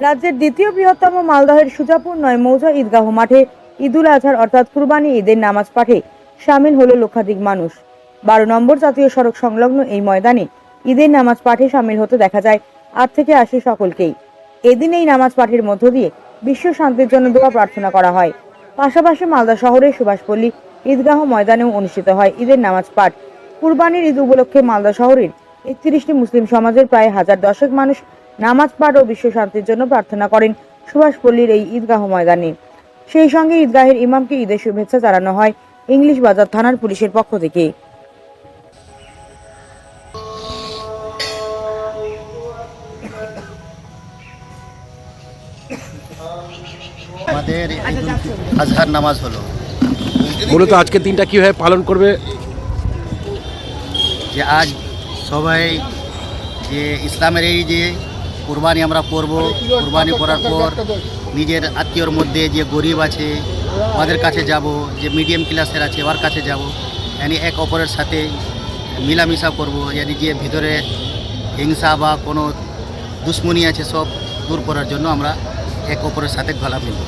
রাজ্যের দ্বিতীয় বৃহত্তম মালদহের সুজাপুর নয় মৌজা ঈদগাহ মাঠে ঈদুল আজহার অর্থাৎ কুরবানি ঈদের নামাজ পাঠে সামিল হলো লক্ষাধিক মানুষ। বারো নম্বর জাতীয় সড়ক সংলগ্ন এই ময়দানে ঈদের নামাজ পাঠে সামিল হতে দেখা যায় আট থেকে আশি সকলকেই। এদিন এই নামাজ পাঠের মধ্য দিয়ে বিশ্ব শান্তির জন্য দোয়া প্রার্থনা করা হয়। পাশাপাশি মালদা শহরের সুভাষপল্লী ঈদগাহ ময়দানেও অনুষ্ঠিত হয় ঈদের নামাজ পাঠ। কুরবানির ঈদ উপলক্ষে মালদা শহরের একত্রিশটি মুসলিম সমাজের প্রায় হাজার দশেক মানুষ নামাজ পাঠ ও বিশ্ব শান্তির জন্য প্রার্থনা করেন সুভাষপল্লীর এই ঈদগাহ ময়দানে। সেই সঙ্গে ঈদগাহের ইমামকে ঈদের শুভেচ্ছা জানানো হয় ইংলিশ বাজার থানার পুলিশের পক্ষ থেকে। আমাদের আজহার নামাজ হলো। মূলত আজকে দিনটা কীভাবে পালন করবে? যে আজ সবাই যে ইসলামের এই যে কোরবানি আমরা করব, কোরবানি করার পর নিজের আত্মীয়র মধ্যে যে গরিব আছে ওদের কাছে যাব, যে মিডিয়াম ক্লাসের আছে, ওর কাছে যাব। yani এক অপরের সাথে মিলামিশা করব yani যে ভিতরে হিংসা বা কোনো দুশ্মনী আছে সব দূর করার জন্য আমরা এক অপরের সাথে গলা মিলব।